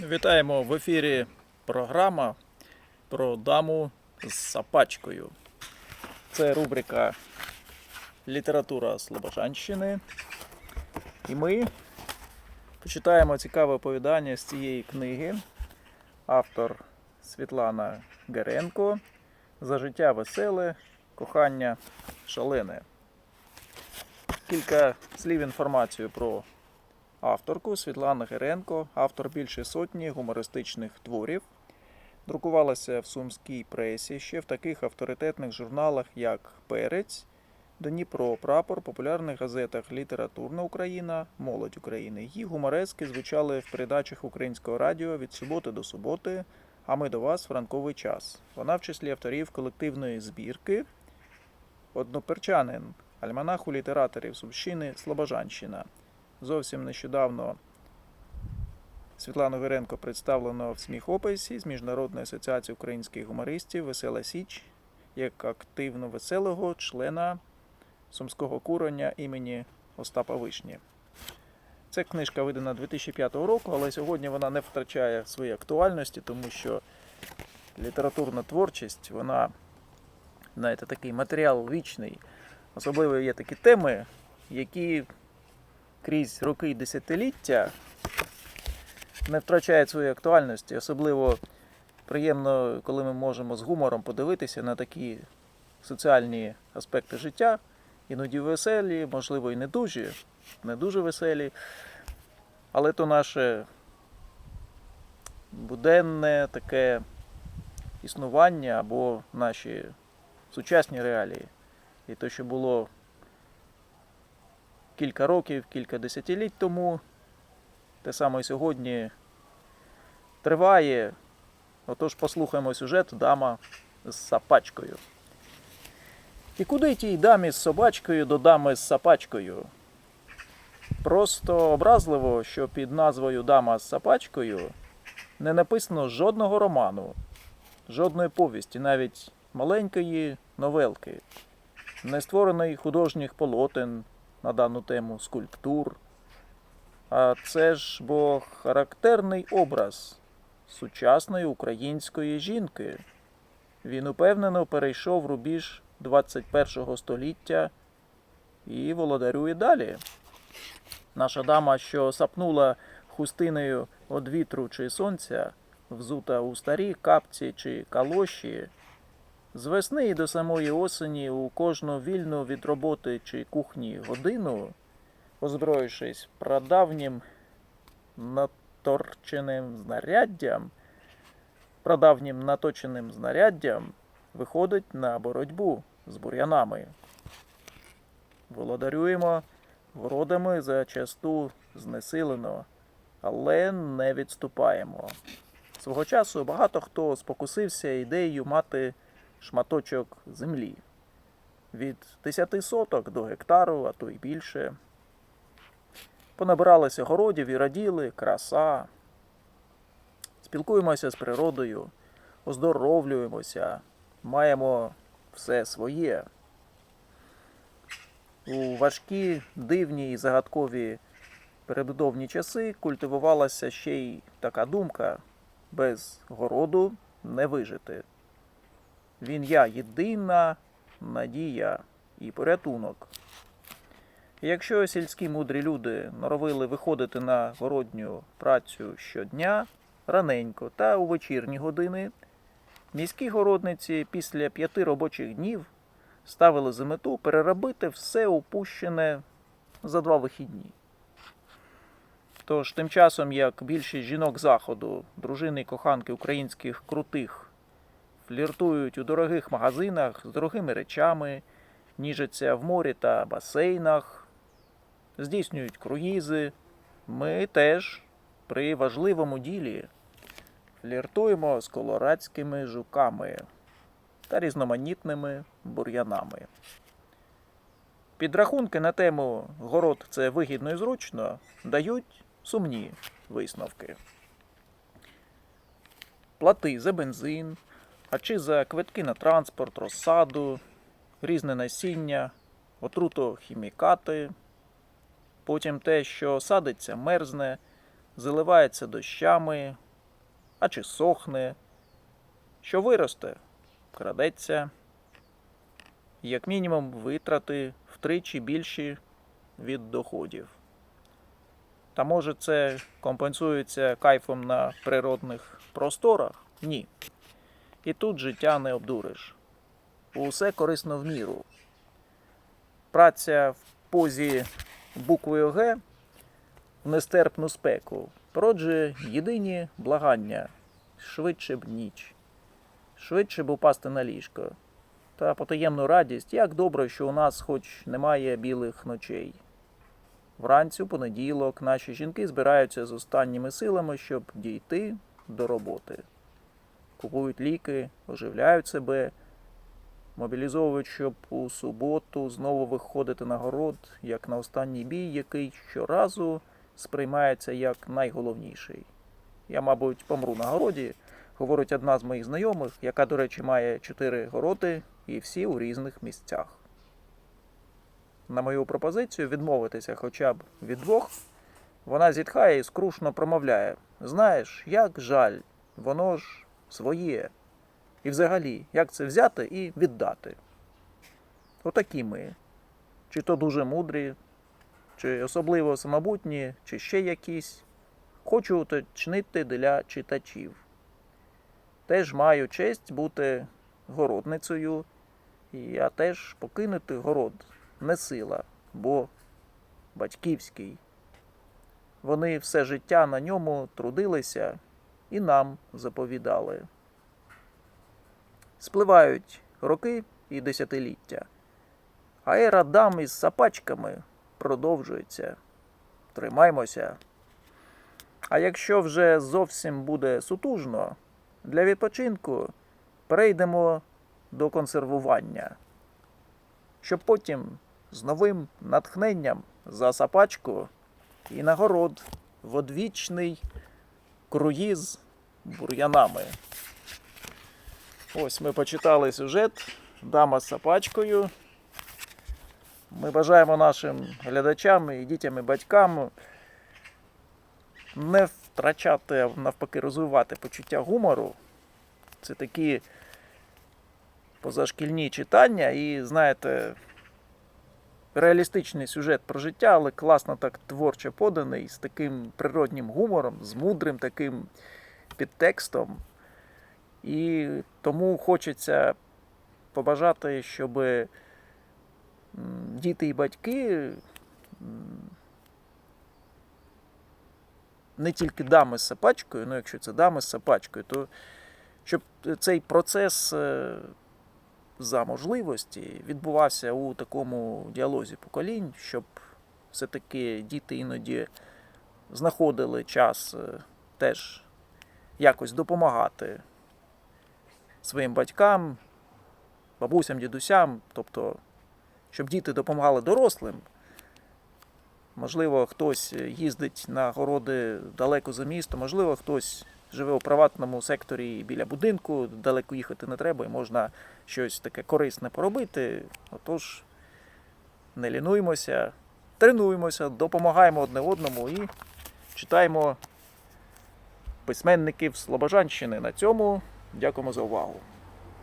Вітаємо в ефірі програма про даму з сапачкою. Це рубрика Література Слобожанщини. І ми почитаємо цікаве оповідання з цієї книги. Автор Світлана Геренко. За життя веселе, кохання шалене. Кілька слів інформацію про авторку Світлана Геренко, автор більше сотні гумористичних творів. Друкувалася в сумській пресі ще в таких авторитетних журналах, як Перець, Дніпро Прапор, популярних газетах Літературна Україна, Молодь України. Її гуморески звучали в передачах українського радіо від суботи до суботи, а ми до вас Франковий час. Вона в числі авторів колективної збірки Одноперчанин, альманаху літераторів Сумщини Слобожанщина. Зовсім нещодавно Світлану Виренко представлено в сміхописі з Міжнародної асоціації українських гумористів Весела Січ як активно веселого члена сумського курення імені Остапа Вишні. Ця книжка видана 2005 року, але сьогодні вона не втрачає своєї актуальності, тому що літературна творчість, вона, знаєте, такий матеріал вічний. Особливо є такі теми, які крізь роки і десятиліття не втрачають своєї актуальності. Особливо приємно, коли ми можемо з гумором подивитися на такі соціальні аспекти життя, іноді веселі, можливо, і не дуже, не дуже веселі. Але то наше буденне таке існування або наші сучасні реалії. І те, що було кілька років, кілька десятиліть тому, те саме сьогодні триває. Отож послухаємо сюжет дама з сапачкою. І куди тій дамі з собачкою до дами з сапачкою? Просто образливо, що під назвою Дама з сапачкою не написано жодного роману, жодної повісті, навіть маленької новелки, не створений художніх полотен на дану тему скульптур. А це ж бо характерний образ сучасної української жінки. Він упевнено перейшов рубіж 21 століття і володарює далі. Наша дама, що сапнула хустиною від вітру чи сонця, взута у старі капці чи калоші, з весни і до самої осені у кожну вільну від роботи чи кухні годину, озброївшись прадавнім наторченим знаряддям, прадавнім наточеним знаряддям, виходить на боротьбу з бур'янами. Володарюємо городами за часту знесилено, але не відступаємо. Свого часу багато хто спокусився ідеєю мати шматочок землі від 10 соток до гектару, а то й більше. Понабиралися городів і раділи, краса. Спілкуємося з природою, оздоровлюємося, маємо все своє. У важкі, дивні і загадкові перебудовні часи культивувалася ще й така думка без городу не вижити. Він я єдина надія і порятунок. Якщо сільські мудрі люди норовили виходити на городню працю щодня, раненько та у вечірні години, міські городниці після п'яти робочих днів ставили за мету переробити все упущене за два вихідні. Тож тим часом, як більшість жінок заходу, дружини і коханки українських крутих, фліртують у дорогих магазинах з дорогими речами, ніжаться в морі та басейнах, здійснюють круїзи, ми теж при важливому ділі фліртуємо з колорадськими жуками та різноманітними бур'янами. Підрахунки на тему город це вигідно і зручно дають сумні висновки. Плати за бензин, а чи за квитки на транспорт, розсаду, різне насіння, отрутохімікати, потім те, що садиться, мерзне, заливається дощами, а чи сохне, що виросте, крадеться, як мінімум витрати втричі більші від доходів. Та може це компенсується кайфом на природних просторах? Ні. І тут життя не обдуриш. Усе корисно в міру. Праця в позі буквою Г в нестерпну спеку породжує єдині благання швидше б ніч, швидше б упасти на ліжко. Та потаємну радість, як добре, що у нас хоч немає білих ночей. Вранці, у понеділок, наші жінки збираються з останніми силами, щоб дійти до роботи. Купують ліки, оживляють себе, мобілізовують, щоб у суботу знову виходити на город, як на останній бій, який щоразу сприймається як найголовніший. Я, мабуть, помру на городі, говорить одна з моїх знайомих, яка, до речі, має чотири городи і всі у різних місцях. На мою пропозицію відмовитися хоча б від двох, вона зітхає і скрушно промовляє: Знаєш, як жаль, воно ж своє. І взагалі, як це взяти і віддати? Отакі ми. Чи то дуже мудрі, чи особливо самобутні, чи ще якісь. Хочу уточнити для читачів. Теж маю честь бути городницею, і я теж покинути город не сила, бо батьківський. Вони все життя на ньому трудилися і нам заповідали. Спливають роки і десятиліття, а ера дам із сапачками продовжується. Тримаймося. А якщо вже зовсім буде сутужно, для відпочинку перейдемо до консервування, щоб потім з новим натхненням за сапачку і нагород в одвічний круїз бур'янами. Ось ми почитали сюжет Дама з сапачкою. Ми бажаємо нашим глядачам і дітям і батькам не втрачати, а навпаки, розвивати почуття гумору. Це такі позашкільні читання і, знаєте, реалістичний сюжет про життя, але класно так творчо поданий, з таким природнім гумором, з мудрим таким підтекстом. І тому хочеться побажати, щоб діти і батьки не тільки дами з сапачкою, ну якщо це дами з сапачкою, то щоб цей процес е, за можливості відбувався у такому діалозі поколінь, щоб все-таки діти іноді знаходили час е, теж якось допомагати своїм батькам, бабусям, дідусям, тобто, щоб діти допомагали дорослим. Можливо, хтось їздить на городи далеко за місто, можливо, хтось живе у приватному секторі біля будинку, далеко їхати не треба і можна щось таке корисне поробити. Отож, не лінуємося, тренуємося, допомагаємо одне одному і читаємо письменників Слобожанщини. На цьому дякуємо за увагу.